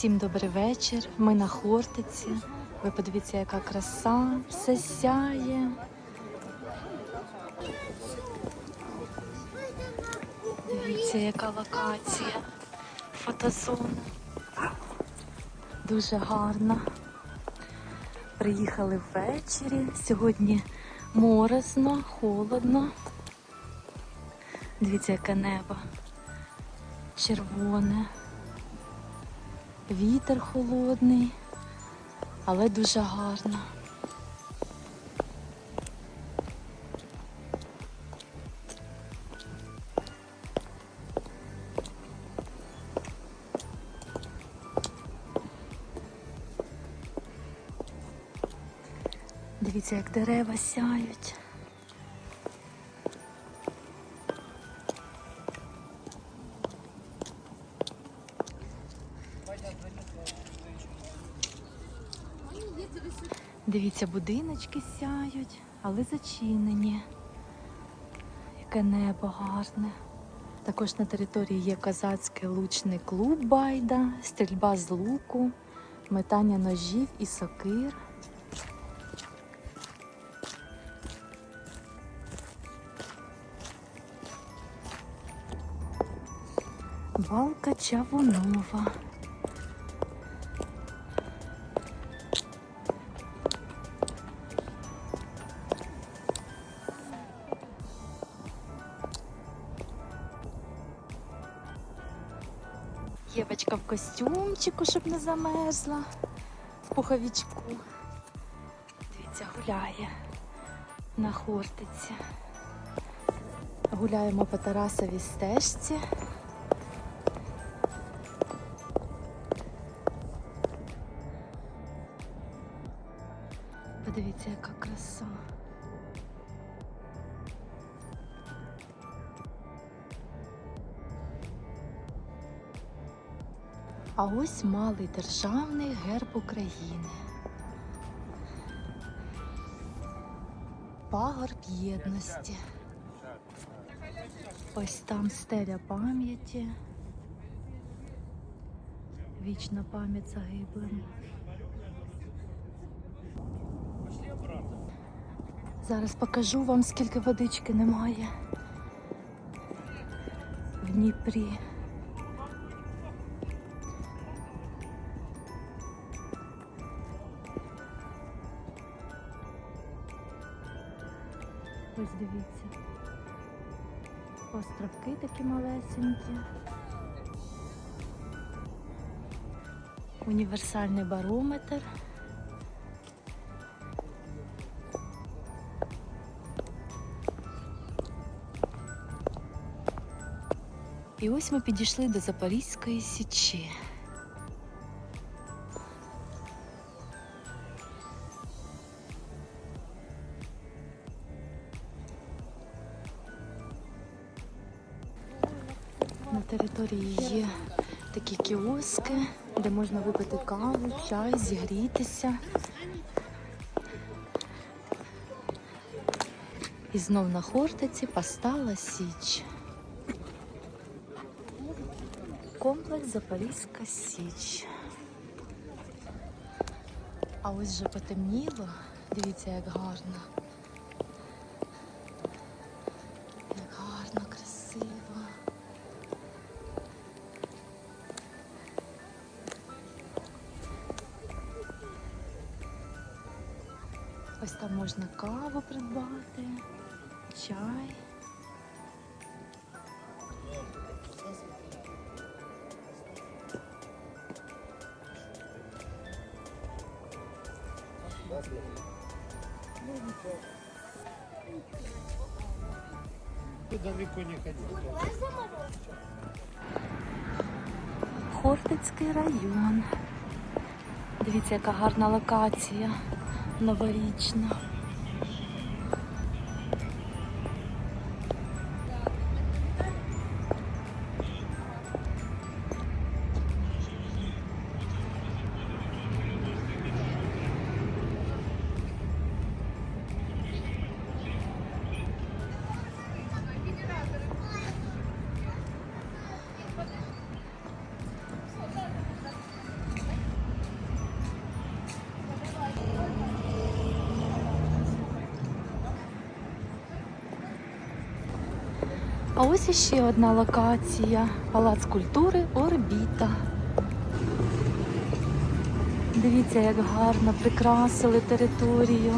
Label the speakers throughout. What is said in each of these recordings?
Speaker 1: Всім добрий вечір. Ми на Хортиці. Ви подивіться, яка краса, все сяє. Дивіться, яка локація. Фотозона. Дуже гарна. Приїхали ввечері. Сьогодні морозно, холодно. Дивіться, яке небо. Червоне. Вітер холодний, але дуже гарно. Дивіться, як дерева сяють. Дивіться, будиночки сяють, але зачинені. Яке небо гарне. Також на території є козацький лучний клуб Байда, стрільба з луку, метання ножів і сокир. Балка Чавунова. Костюмчику, щоб не замерзла. В пуховічку. Дивіться, гуляє на хортиці. Гуляємо по Тарасовій стежці. Ось малий державний герб України. Пагорб єдності. Ось там стеля пам'яті. Вічна пам'ять загиблим. Зараз покажу вам, скільки водички немає в Дніпрі. Дивіться. Островки такі малесенькі. Універсальний барометр. І ось ми підійшли до Запорізької січі. Території є такі кіоски, де можна випити каву, чай, зігрітися. І знов на Хортиці постала Січ. Комплекс Запорізька Січ. А ось вже потемніло. Дивіться, як гарно. Придбати, чай.
Speaker 2: Далеко не ходи.
Speaker 1: Хортицький район. Дивіться, яка гарна локація новорічна. А ось іще одна локація. Палац культури Орбіта. Дивіться, як гарно прикрасили територію.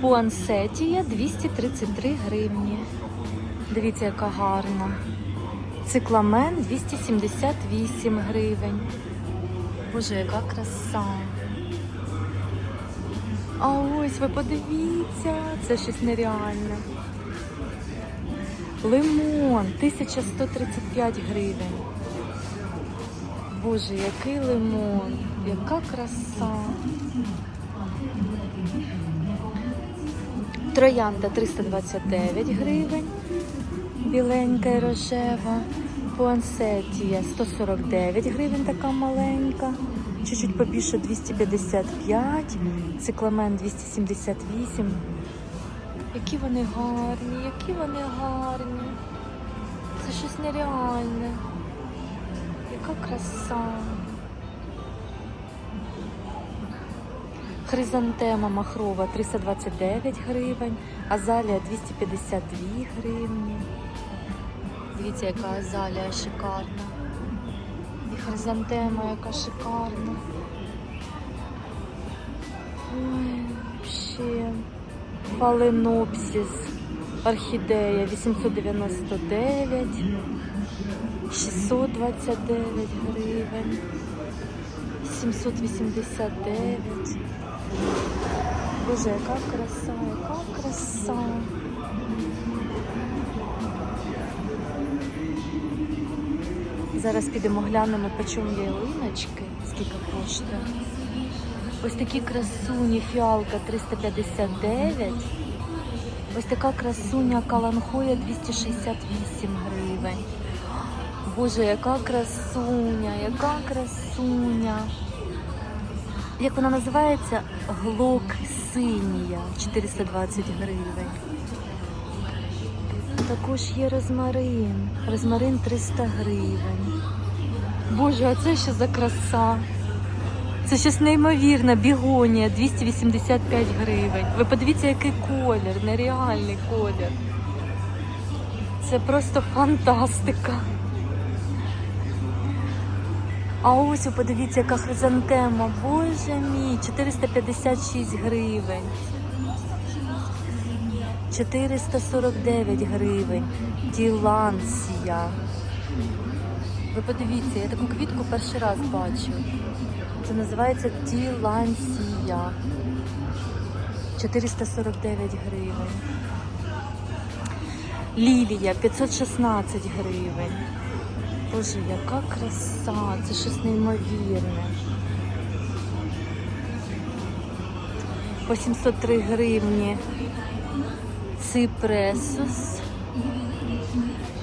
Speaker 1: Пуансетія 233 гривні. Дивіться, яка гарна. Цикламен 278 гривень. Боже, яка краса. А ось ви подивіться, це щось нереальне. Лимон 1135 гривень. Боже, який лимон, яка краса. Троянда 329 гривень, біленька і рожева. Пуансетія 149 гривень, така маленька. Чуть-чуть побільше 255, цикламен 278. Які вони гарні, які вони гарні. Це щось нереальне. Яка краса. Хризантема махрова 329 гривень, азалія 252 гривні. Дивіться, яка азалія шикарна. І хризантема, яка шикарна. Ой, ще. Фаленопсис. Орхідея 899, 629 гривень, 789. Боже, яка краса, яка краса. Зараз підемо глянемо, по чому ялиночки, скільки коштує. Ось такі красуні фіалка 359. Ось така красуня каланхоя 268 гривень. Боже, яка красуня, яка красуня. Як вона називається? Глок синія 420 гривень. Також є розмарин. Розмарин 300 гривень. Боже, а це що за краса? Це щось неймовірне, бігонія 285 гривень. Ви подивіться, який колір, нереальний колір. Це просто фантастика. А ось подивіться, яка хризантема. Боже мій, 456 гривень. 449 гривень. Ділансія. Ви подивіться, я таку квітку перший раз бачу. Це називається Ділансія. 449 гривень. Лілія 516 гривень. Боже, яка краса, це щось неймовірне. По 703 гривні ципресус,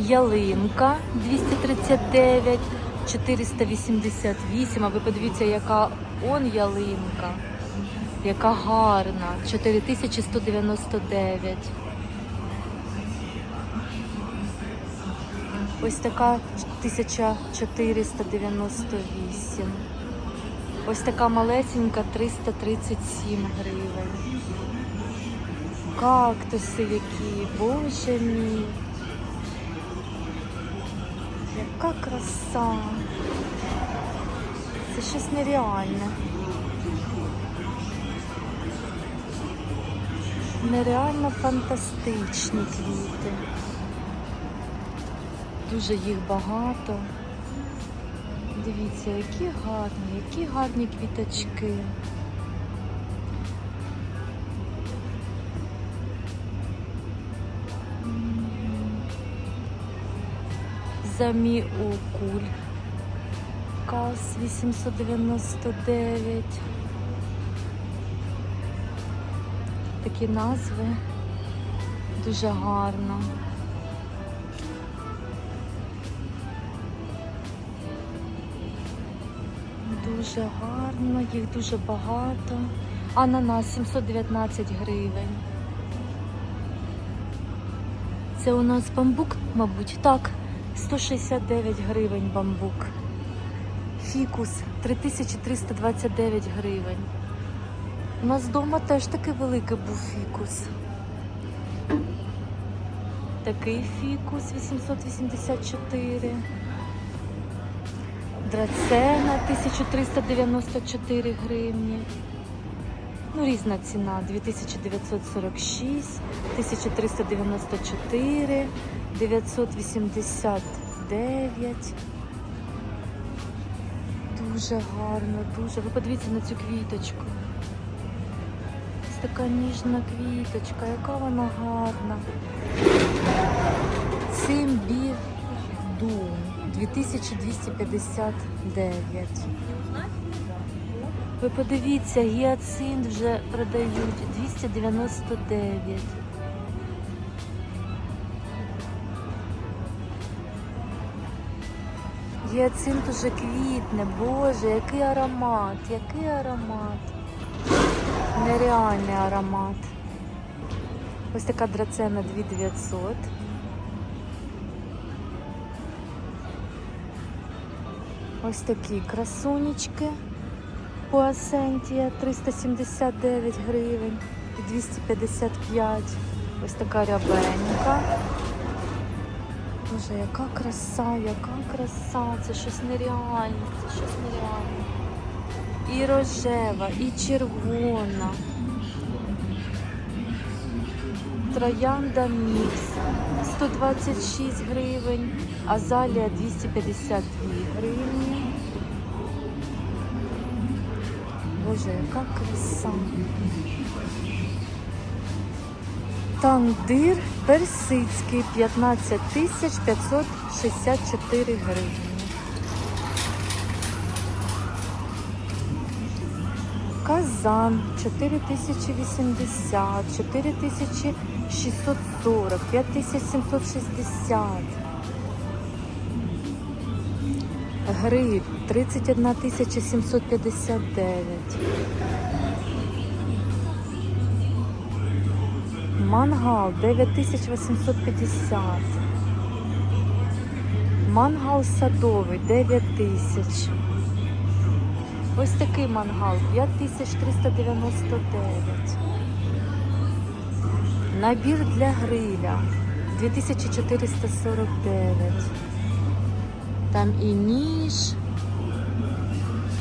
Speaker 1: ялинка 239, 488. А ви подивіться, яка он ялинка, яка гарна, 4199. Ось така 1498. Ось така малесенька 337 гривень. Кактуси які, боже мій. Яка краса. Це щось нереальне. Нереально фантастичні квіти. Дуже їх багато. Дивіться, які гарні, які гарні квіточки. М. Заміокуль. Кас 899. Такі назви. Дуже гарно. Дуже гарно, їх дуже багато. Ананас 719 гривень. Це у нас бамбук, мабуть. Так, 169 гривень бамбук. Фікус 3329 гривень. У нас вдома теж такий великий був фікус. Такий фікус 884. Драцена 1394 гривні. Ну, різна ціна 2946, 1394, 989. Дуже гарно, дуже. Ви подивіться на цю квіточку. Ось така ніжна квіточка, яка вона гарна. Цимбі Дум 2259. Ви подивіться, гіацинт вже продають 299. Гіацинт уже квітне, боже, який аромат, який аромат. Нереальний аромат. Ось така драцена 2900. Ось такі красунечки. Пуасентія 379 гривень і 255. Ось така рябенька. Боже, яка краса, яка краса. Це щось нереальне, це щось нереальне. І рожева, і червона. Троянда мікс 126 гривень, азалія 252 гривні. Боже, яка краса. Тандир персидський 15 тисяч 564 гривні. Казан 4080, 4640, 5760. Гриль 31 759. Мангал 9850. Мангал садовий 9000. Ось такий мангал 5399. Набір для гриля 2449. Там і ніж,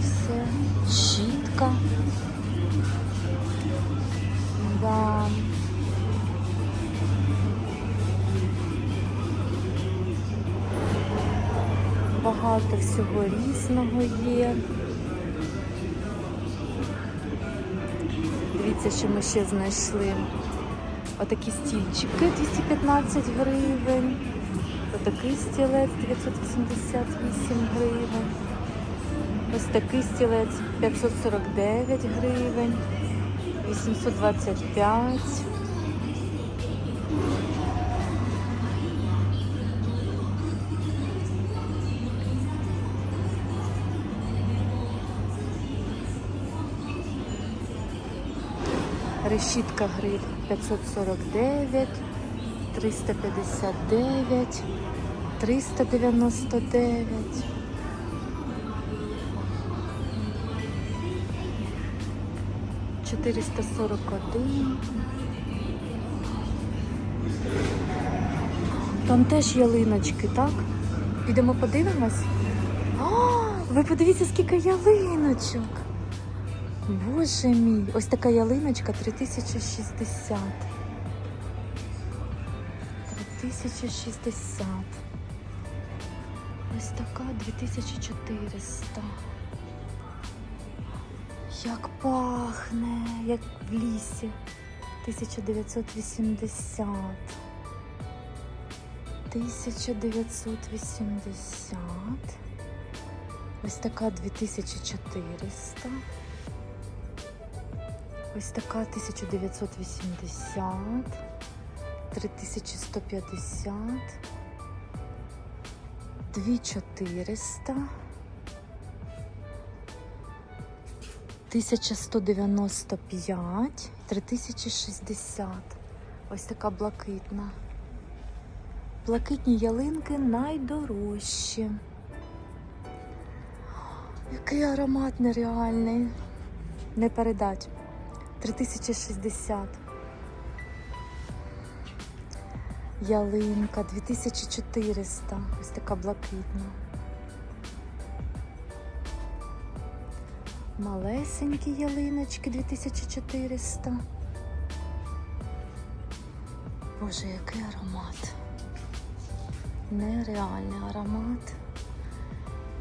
Speaker 1: все, щітка. Да. Багато всього різного є. Дивіться, що ми ще знайшли. Отакі стільчики 215 гривень. Отакий стілець 988 гривень. Ось такий стілець 549 гривень. 825. Решітка гриль 549, 359, 399. Чотириста сорок один. Там теж ялиночки, так? Підемо подивимось? О, ви подивіться, скільки ялиночок. Боже мій, ось така ялиночка 3060. 3060. Ось така 2400. Як пахне, як в лісі. 1980. 1980. Ось така 2400. Ось така 1980. 3150. 2400. 1195, 3060. Ось така блакитна. Блакитні ялинки найдорожчі. Який аромат нереальний. Не передать. 3060. Ялинка 2400. Ось така блакитна. Малесенькі ялиночки 2400. Боже, який аромат. Нереальний аромат.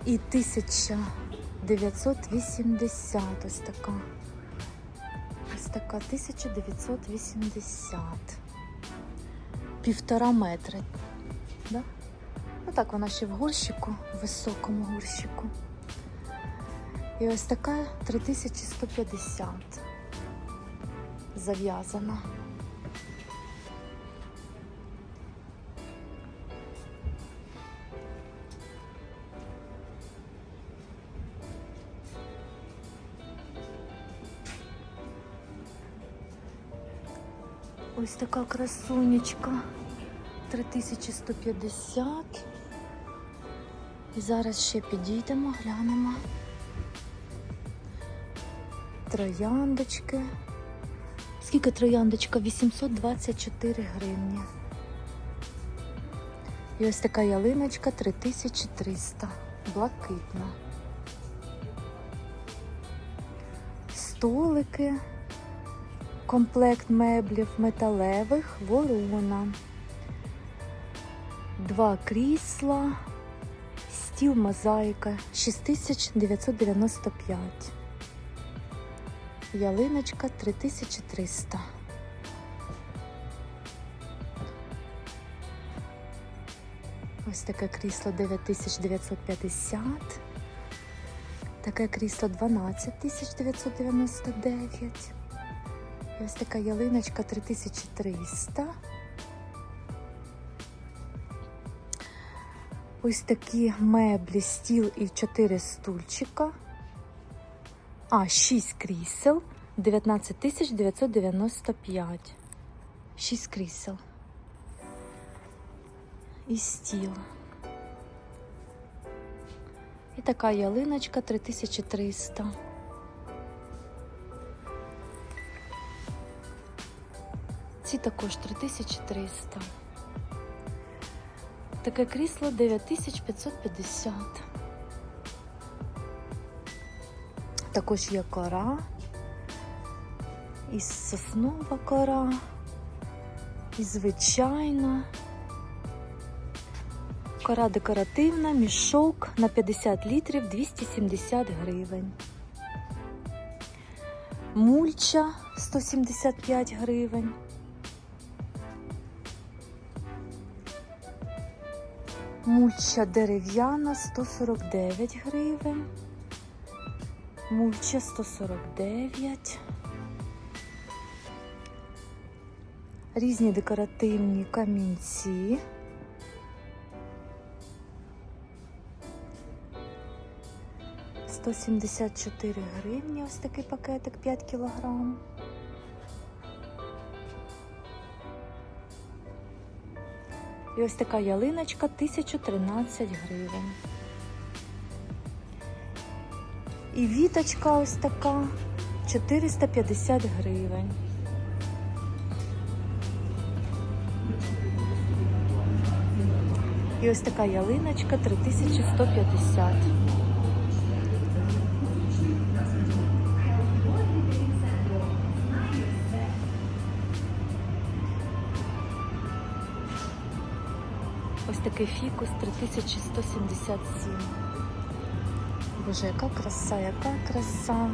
Speaker 1: І 1980 ось така. Така 1980. Півтора метри. Да? Ну так, вона ще в горщику, в високому горщику. І ось така 3150 зав'язана. Така красунечка 3150. І зараз ще підійдемо, глянемо. Трояндочки. Скільки трояндочка? 824 гривні. І ось така ялиночка 3300. Блакитна. Столики. Комплект меблів металевих ворона. Два крісла. Стіл мозаїка 6995. Ялиночка 3300. Ось таке крісло 9950. Таке крісло 12999. Ось така ялиночка 3300. Ось такі меблі, стіл і 4 стульчика. А, 6 крісел 19 995. 6 крісел. І стіл. І така ялиночка 3300. Ці також 3300. Таке крісло 9550. Також є кора, і соснова кора, і звичайна. Кора декоративна, мішок на 50 літрів 270 гривень. Мульча 175 гривень. Мульча дерев'яна 149 гривень. Мульча 149. Різні декоративні камінці. Сто сімдесят чотири гривні. Ось такий пакетик 5 кілограм. І ось така ялиночка 1013 гривень. І віточка ось така 450 гривень. І ось така ялиночка 3150. Такий фікус 3177. Боже, яка краса, яка краса.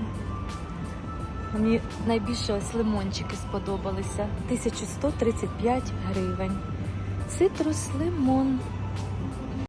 Speaker 1: Мені найбільше ось лимончики сподобалися. 1135 гривень. Цитрус лимон